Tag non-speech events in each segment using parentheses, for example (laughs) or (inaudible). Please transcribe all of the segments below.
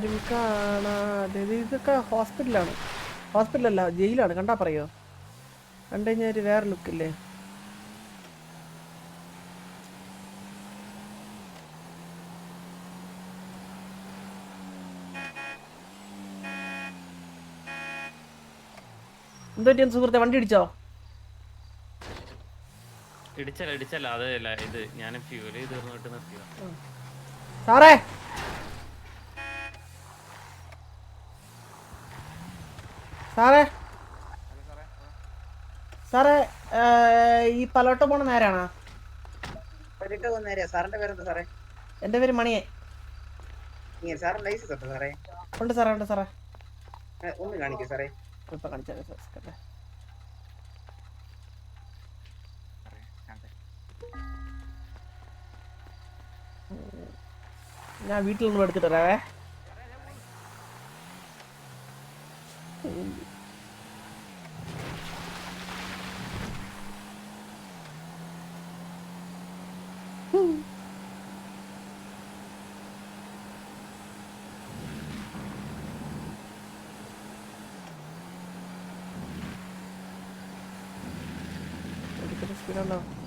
ആരും കാണാതെ ഇത് ഇതൊക്കെ ഹോസ്പിറ്റലാണ്. ഹോസ്പിറ്റലല്ല ജയിലാണ്. കണ്ടാ പറയോ? കണ്ടു കഴിഞ്ഞാൽ ഒരു വേറെ ലുക്കില്ലേ? എന്തോ പറ്റിയ സുഹൃത്തെ വണ്ടി ഇടിച്ചോ? ഇടിച്ചല്ല ഇടിച്ചല്ല. അതല്ല ഇത് ഞാൻ ഫ്യൂൽ ചെയ്ത് തീർന്നിട്ട് സാറേ സാറേ. സാറേ ഈ പലോട്ട പോണ നേരാണോ? എന്റെ പേര് മണിയെ ഉണ്ടോ സാറേ? ഉണ്ട് സാറേ ഒന്ന് കാണിക്കൂ സാറേ. ഇപ്പൊ കാണിച്ചാൽ സാറേ. ഞാൻ വീട്ടിൽ നിന്ന് എടുത്തിട്ട് വരാവേ. We don't know.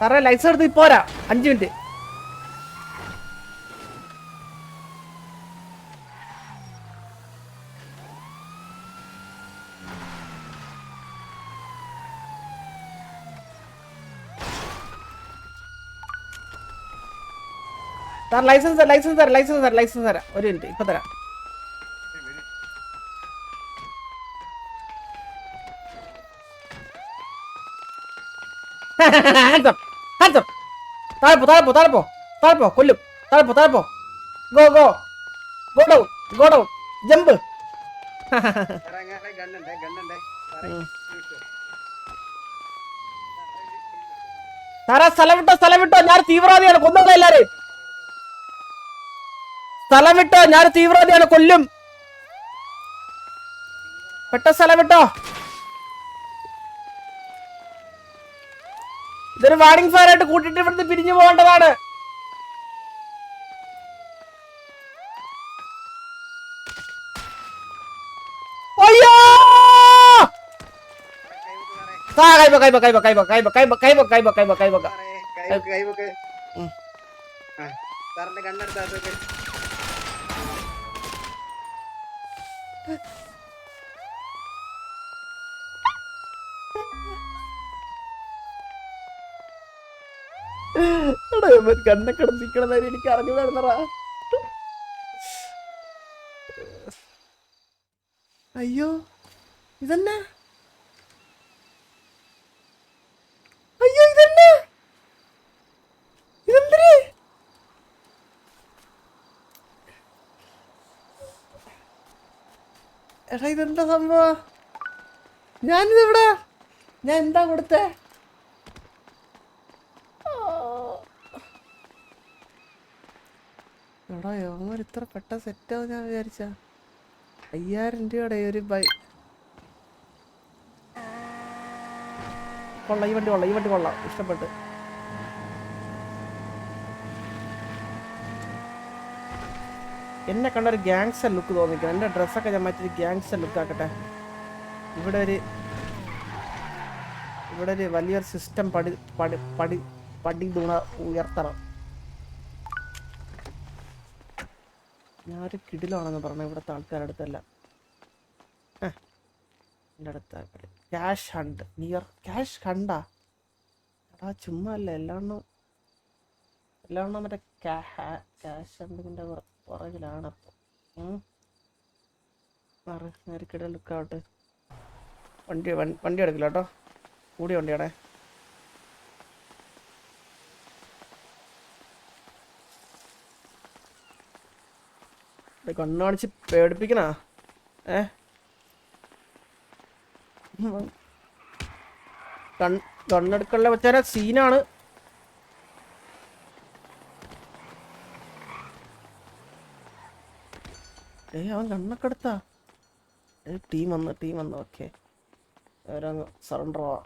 സാറേ ലൈസൻസ് എടുത്ത് ഇപ്പോരാ അഞ്ച് മിനിറ്റ് സാർ ലൈസൻസ് ലൈസൻസ് തരാം ലൈസൻസ് തരാം ലൈസൻസ് തരാം. ഒരു മിനിറ്റ് ഇപ്പൊ തരാം. (laughs) അപ്പ് ആൻസർ താഴെപ്പോ താഴെപ്പോ താഴെപ്പോ. താഴെപ്പോ കൊല്ലും. താഴെപ്പോ താഴെപ്പോ. Go go go down go jump സാറേ സ്ഥലം വിട്ടോ സ്ഥലം വിട്ടോ ഞാൻ തീവ്രവാദിയാണ്. കൊന്നോ എല്ലാരും. സ്ഥലം വിട്ടോ ഞാൻ തീവ്രവാദിയാണ്. കൊല്ലും. പെട്ട സ്ഥലം വിട്ടോ ഇതൊരു വാർണിംഗ് ഫയർ ആയിട്ട് കൂട്ടിട്ട് ഇവിടുന്ന് പിരിഞ്ഞു പോകേണ്ടതാണ് അയ്യോ എടാ ഇവൻ കണ്ണെ അയ്യോ ഇതന്നെ? അയ്യോ ഇതന്നെ? ഇതെന്തേ എടാ ഇതെന്താ സംഭവം? ഞാനിതെവിടെ? ഞാൻ എന്താ കൊടുത്തേ? എടാ യോമർ ഇത്ര പെട്ട സെറ്റാവും ഞാൻ വിചാരിച്ച. അയ്യായിരം രൂപയുടെ ഒരു ബൈ കൊള്ളാം ഈ വണ്ടി കൊള്ളാം ഈ വണ്ടി കൊള്ളാം. ഇഷ്ടപ്പെട്ട്. എന്നെ കണ്ട ഒരു ഗ്യാങ്സ്റ്റർ ലുക്ക് തോന്നിക്കണം. എന്റെ ഡ്രസ്സൊക്കെ ഞാൻ മറ്റൊരു ഗ്യാങ്സ്റ്റർ ലുക്ക് ആക്കട്ടെ. ഇവിടെ ഒരു ഇവിടെ ഒരു വലിയൊരു സിസ്റ്റം പടി പടി പടി പടി തുണ ഉയർത്തണം. ഞാനൊരു കിടിലാണെന്ന് പറഞ്ഞു ഇവിടുത്തെ ആൾക്കാരുടെ അടുത്തല്ല എന്റെ അടുത്ത ക്യാഷ് ഹണ്ട് നിയർ ക്യാഷ് ഹണ്ടാ എടാ ചുമ്മാ അല്ല എല്ലാണ്ണും എല്ലാണ്ണും മറ്റേ ക്യാഷ് ഹണ്ടിന്റെ പുറകിലാണ് അപ്പം. മാറി ലുക്കാവട്ടെ വണ്ടി വണ്ടി എടുക്കില്ല കേട്ടോ. കൂടി വണ്ടിയാണേ. കണ്ണു പേടിപ്പിക്കണാ? ഏ? കണ്ണെടുക്കള്ള വെച്ചാല സീനാണ്. ഏ അവൻ കണ്ണൊക്കെ എടുത്താ ഏ ടീം വന്നു ടീം വന്നു. ഓക്കെ. അവരങ്ങ് സറണ്ടർ ആവാ.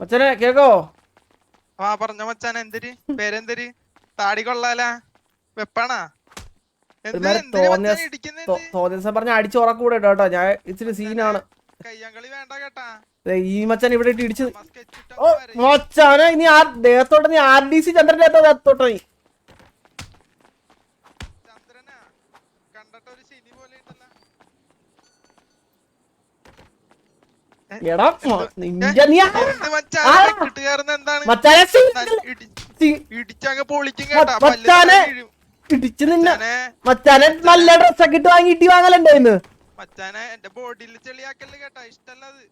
മച്ചനെ കേക്കോ? ആ പറഞ്ഞ മച്ചാനെ. എന്തിരി? പേരെന്തിരി? താടി കൊള്ളാല. വെപ്പാണാ. തോന്നിയ പറഞ്ഞ അടിച്ച് ഉറക്കൂടെ കേട്ടോ. ഞാൻ ഇച്ചിരി സീനാണ്. ഈ മച്ചാൻ ഇവിടെ ഇട്ട് ഇടിച്ച് ഓ. മച്ചാനെ ഇനി ആ ദേഹത്തോട്ട് നീ ആർ ഡി സി ചന്ദ്രന്റെ ദേഹത്തോട്ട് നീ ചന്ദ്രനാ കണ്ടിട്ട് ഒരു ശനി പോലെ ഉണ്ടല്ലോ എടാ (laughs) നിന്റെ നീ മച്ചാനെ ഇടി- ഇടിച്ചങ്ങ് പൊളിക്കും കേട്ടാ. മച്ചാനെ. തട്ടി നിന്നെ. മച്ചാനെ. നല്ല ഡ്രസ്സൊക്കെ ഇട്ട് വാങ്ങി ഇട്ടി വാങ്ങലുണ്ടോ മച്ചാനെ എന്റെ ബോഡിയിൽ ചെളിയാക്കൽ കേട്ടാ. ഇഷ്ടല്ല അത്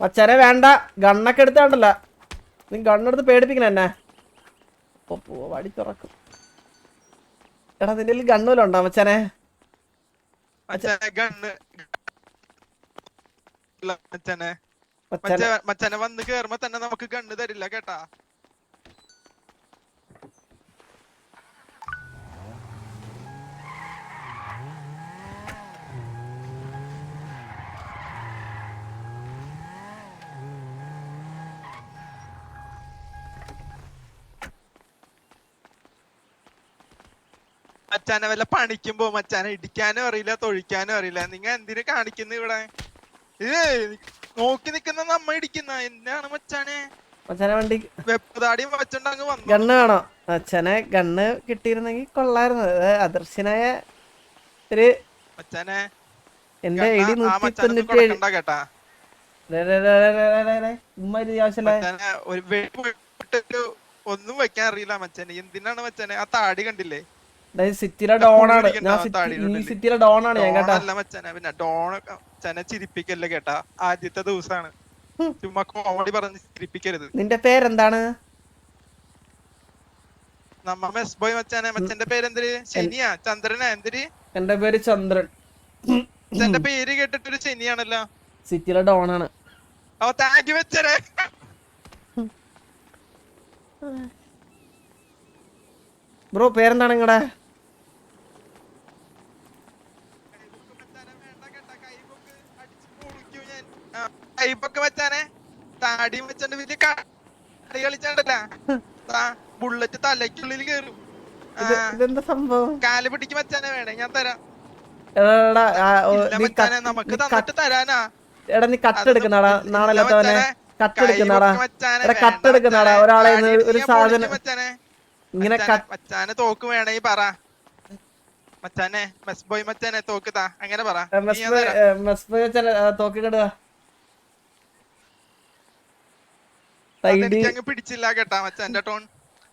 മച്ചാനെ വേണ്ട. ഗണ്ണൊക്കെ എടുത്താണ്ടല്ല നീ ഗണ്ണെടുത്ത് പേടിപ്പിക്കണ എന്നെ. വടി തുറക്കും. എടാ നിന്റെ ഉണ്ടോ മച്ചാനെ ഗണ്ണ്. മച്ചാനെ. മച്ചാനെ. വന്ന് കേറുമ്പോ തന്നെ നമുക്ക് കണ്ണു തരില്ല കേട്ടാ? മച്ചാനെ വല്ല പണിക്കുമ്പോ മച്ചാനെ. ഇടിക്കാനും അറിയില്ല തൊഴിക്കാനും അറിയില്ല. നിങ്ങ എന്തിനു കാണിക്കുന്നു ഇവിടെ? ഇത് നോക്കി നിക്കുന്ന നമ്മ ഇടിക്കുന്ന. എന്നാണ് മച്ചാനെ? മച്ചാനെ വണ്ടി വെപ്പതാടിയും വച്ചോണ്ട് അങ്ങ് വന്നു. ഗണ്ണ് വേണോ അച്ഛനെ ഗണ്ണ് കിട്ടിയിരുന്നെങ്കിൽ കൊള്ളായിരുന്നു. അദർശനായ ഒരു മച്ചാനെ എന്റെ ഗണ്ണ ആ നൂറ്റി മച്ചാനെ തൊണ്ണൂറ്റി ഏഴ് മച്ചാനെ ഒന്നും വെക്കാൻ അറിയില്ല മച്ചാനെ. എന്തിനാണ് മച്ചാനെ? ആ താടി കണ്ടില്ലേ? സിറ്റിയിലെ ഡോണാണ്. ഞാൻ? സിറ്റിയിലെ ഡോൺ ആണ് ഞാൻ കേട്ടാ. ഡോണല്ല മച്ചാനെ പിന്നെ ഡോൺ മച്ചാനെ ചിരിപ്പിക്കല്ലേ കേട്ടാ? ആദ്യത്തെ ദിവസാണ്. ഹും. ചുമ്മാ കോമഡി പറഞ്ഞ് ചിരിപ്പിക്കരുത്. നിന്റെ പേരെന്താണ്? നമ്മ മെസ് ബോയ് മച്ചാനെ മച്ചന്റെ പേരെന്തര്? ശനിയാ ചന്ദ്രനാ എന്തര്? എന്റെ പേര് ചന്ദ്രൻ. എന്റെ പേര് കേട്ടിട്ടൊരു ശനിയാണല്ലോ. സിറ്റിയിലെ ഡോൺ ആണ് താങ്ക് യു മച്ചനെ. ബ്രോ പേരെന്താണ് നിങ്ങടെ? കളിച്ചാണ്ടല്ല? ബുള്ളറ്റ് തലയ്ക്കുള്ളിൽ കേറും. ഇതെന്താ സംഭവം? കാൽ പിടിക്ക് വെച്ചാനെ വേണേ ഞാൻ തരാം. നമുക്ക് തന്നിട്ട് തരാനാ. എടാ നീ കട്ടെടുക്കുന്നാടാ അല്ലാത്തവനെ കട്ടെടുക്കുന്നാടാ എടാ കട്ടെടുക്കുന്നാടാ ഒരാളെ ഒരു സാധനം ഇങ്ങനെ മച്ചാനെ- തോക്ക് വേണേ പറ. മച്ചാനെ മെസ് ബോയ് മച്ചാനെ തോക്ക് താ അങ്ങനെ പറ. മെസ് ബോയ് മച്ചാനെ തോക്ക് തോക്കിടുക പിടിച്ചില്ല കേട്ടാ മച്ചാന്റെ ടോൺ.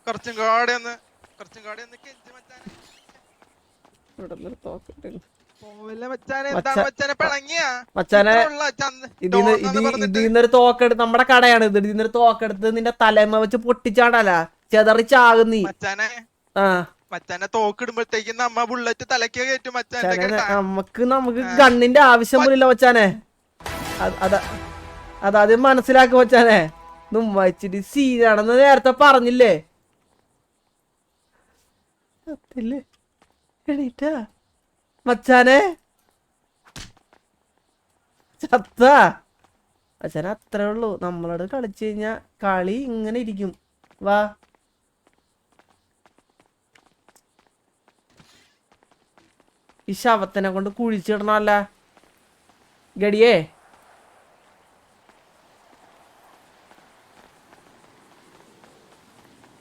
കുറച്ചും കൂടെ ഒന്ന് കുറച്ചും കൂടെ ഒന്ന് കെഞ്ചി മച്ചാ- എന്ന് ഇതിന്നൊരു തോക്കെടുത്ത് നമ്മുടെ കടയാണ്. ഇത് ഇതിന്നൊരു തോക്കെടുത്ത് നിന്റെ തലമ വെച്ച് പൊട്ടിച്ചാണ്ടല്ല. ചെതറി ചാകും നീ. മച്ചാനെ ആ. മച്ചാനെ തോക്കിടുമ്പോഴത്തേക്കും നമ്മ ബുള്ളറ്റ് കയറ്റും മച്ചാനെ നമുക്ക് നമുക്ക് ഗണ്ണിന്റെ ആവശ്യം പോലില്ല മച്ചാനെ. അത് അതാ അതാദ്യം മനസ്സിലാക്കും മച്ചാനെ. നുമ്മച്ചിട്ട് സീനാണെന്ന് നേരത്തെ പറഞ്ഞില്ലേ? എണീറ്റാ? മച്ചാനെ? ചത്ത? മച്ചാനെ അത്രേ ഉള്ളൂ. നമ്മളോട് കളിച്ചു കഴിഞ്ഞാ കളി ഇങ്ങനെ ഇരിക്കും. വാ. ഈ ശവത്തിനെ കൊണ്ട് കുഴിച്ചിടണമല്ല ഗടിയേ.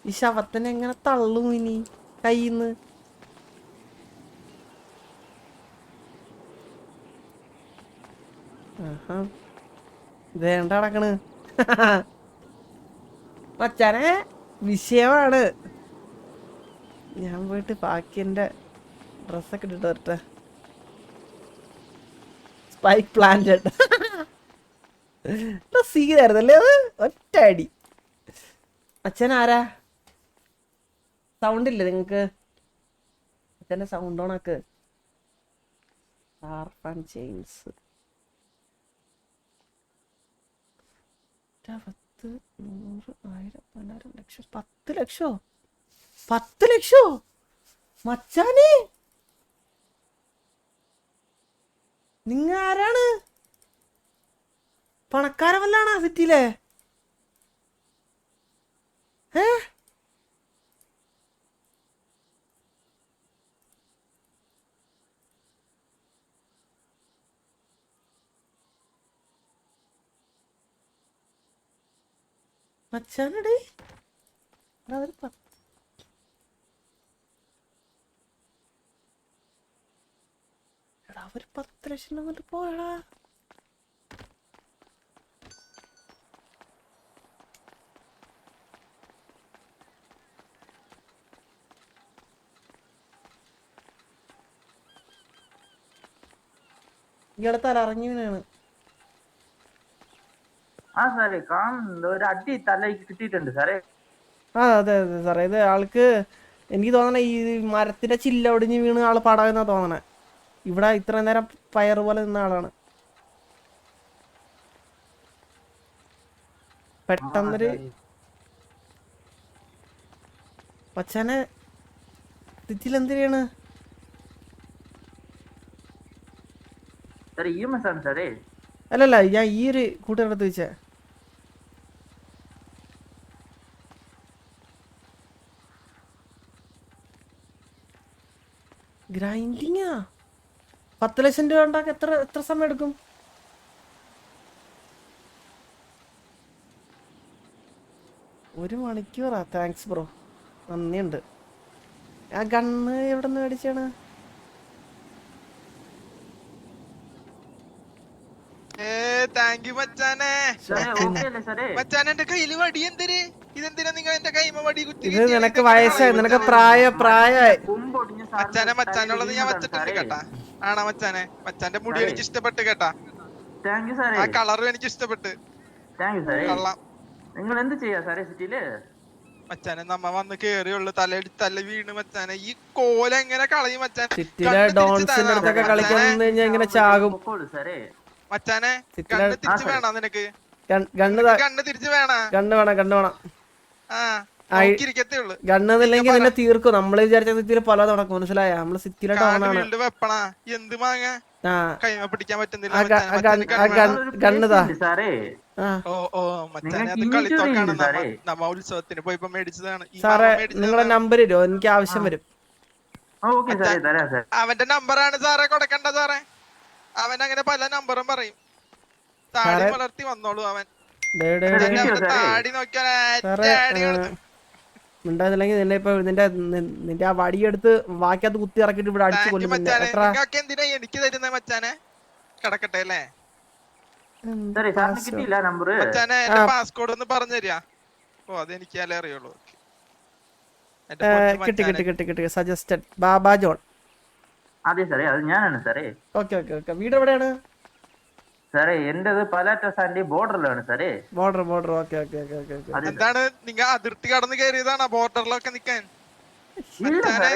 ഈ ശവത്തിനെ എങ്ങനെ തള്ളും ഇനി? കയ്യിന്ന്. ആഹാ. അടക്കണ് (laughs) മച്ചാനെ വിഷയമാണ്. ഞാൻ പോയിട്ട് ബാക്കി എന്റെ ഡ്രസ്സൊക്കെ ഇട്ടിട്ട് വരട്ടെ. സ്പൈക്ക് പ്ലാന്റഡ് സീനായിരുന്നല്ലേ അത്? ഒറ്റ അടി അച്ഛൻ ആരാ? സൗണ്ട് ഇല്ലേ നിങ്ങൾക്ക് മച്ചാനെ സൗണ്ട് ഓണാക്ക് ആർഫാൻ ചെയിൻസ് പത്ത് നൂറ് ആയിരം പതിനായിരം ലക്ഷം. പത്ത് ലക്ഷോ? പത്ത് ലക്ഷോ? മച്ചാനെ! നിങ്ങ ആരാണ്? പണക്കാര വല്ലാണ് സിറ്റിയിലെ ഏ മച്ചാനടി. പത്ത് എടാ പത്ത് ലക്ഷം പോയടാ. ഇയാളെ തല അറിഞ്ഞു വീണാണ്. ആ സാറേ കാണുന്നുണ്ട്. ഒരു അടി തലയ്ക്ക് കിട്ടിയിട്ടുണ്ട് സാറേ. ആ അതെ അതെ സാറേ. ഇത് ആൾക്ക് എനിക്ക് തോന്നണേ ഈ മരത്തിന്റെ ചില്ല ഒടിഞ്ഞ് വീണ് ആൾ പാടാമെന്നാ തോന്നണേ. ഇവിടെ ഇത്ര നേരം പയർ പോലെ നിന്ന ആളാണ്. പെട്ടെന്നൊരു മച്ചാനെ തിച്ചിലെന്തിനാണ് സാറേ ഇ എം എസ് ആണ് സാറേ. അല്ലല്ല ഞാൻ ഈ ഒരു കൂട്ടുകാരുടെ അടുത്ത് ഗ്രൈൻഡിങ്ങാ? പത്ത് ലക്ഷം രൂപ ഉണ്ടാക്കാൻ എത്ര എത്ര സമയം എടുക്കും? ഒരു മണിക്കൂറാ. താങ്ക്സ് ബ്രോ നന്ദിയുണ്ട്. ആ ഗണ്ണ് എവിടെ നിന്ന് മേടിച്ചാണ്? ഏ താങ്ക് യു മച്ചാനെ. സാറേ ഓക്കെ അല്ലേ സാറേ? മച്ചാനെ എന്റെ കയ്യിൽ വടി എന്തിന്? ഇതെന്തിനാ നിങ്ങൾ എന്റെ കൈമ വടി കുത്തി ഇത് നിനക്ക് വയസ്സായി നിനക്ക് പ്രായ പ്രായമായി. അച്ഛനെ മച്ചാനെ മച്ചാനുള്ളത് ഞാൻ വെച്ചിട്ടുണ്ട് കേട്ടാ. ആണാ മച്ചാനെ? മച്ചാന്റെ മുടി എനിക്ക് ഇഷ്ടപ്പെട്ട് കേട്ടാ. ആ കളറും എനിക്ക് ഇഷ്ടപ്പെട്ട് സാറേ. നിങ്ങൾ എന്ത് ചെയ്യാ സാറേ സിറ്റിയിൽ? മച്ചാനെ നമ്മ വന്ന് കേറിയുള്ളു. തലയടി തല വീണ് മച്ചാനെ. ഈ കോല എങ്ങനെ കളയും മച്ചാൻ? സിറ്റിയിലെ ഡോൺസിന്റെ അടുത്തൊക്കെ കളിക്കാൻ ഇങ്ങനെ ചാകും. മച്ചാനെ കണ്ണ് തിരിച്ച് വേണ നിനക്ക്? കണ്ണ് തിരിച്ച് വേണ? കണ്ണ് വേണം കണ്ണ് വേണം. ആ ആയി- നോക്കിയിരിക്കത്തേ ഉള്ളു. ഗണ്ണ് നിന്നെ തീർക്കും. നമ്മൾ വിചാരിച്ച സിറ്റിയിൽ പല നടക്കും മനസ്സിലായ? നമ്മൾ സിറ്റിയിലെ ടൗൺ ആണ്. സാറേ. നിങ്ങളെ നമ്പർ തരുമോ എനിക്ക് ആവശ്യം വരും. അവന്റെ നമ്പറാണ് സാറേ. കൊടുക്കണ്ട സാറേ. അവൻ അങ്ങനെ പല നമ്പറും പറയും. താഴെ. വളർത്തി വന്നോളൂ അവൻ. ഉണ്ടായിരുന്നില്ലെങ്കിൽ നിന്നെ ഇപ്പൊ നിന്റെ നിന്റെ ആ വടിയെടുത്ത് ബാക്കിയത് കുത്തി ഇറക്കിട്ട് ഇവിടെ അടിച്ചു കൊല്ലും എനിക്ക് തരുന്ന മച്ചാനെ? കിടക്കട്ടെ അല്ലേ? മച്ചാനെ പാസ്കോഡ് ഒന്ന് പറഞ്ഞു ഓ അത് എനിക്കല്ലേ അറിയുള്ളൂ. എന്റെ ഏ, കിട്ടി കിട്ടി കിട്ടി കിട്ടി. സജസ്റ്റഡ്. ബാബാ ജോൺ. അതെ സാറേ അത് ഞാനാണ് സാറേ. Okay okay okay. വീട് എവിടെയാണ്? സാറേ എന്റേത് പലാറ്റ സാറിന്റെ ബോർഡറിലാണ് സാറേ. Border border. Okay okay okay okay അതെ സാർ. എന്താണ്? നിങ്ങൾ അതിർത്തി കടന്ന് കയറിയതാണോ ബോർഡറിലൊക്കെ നിക്കാൻ?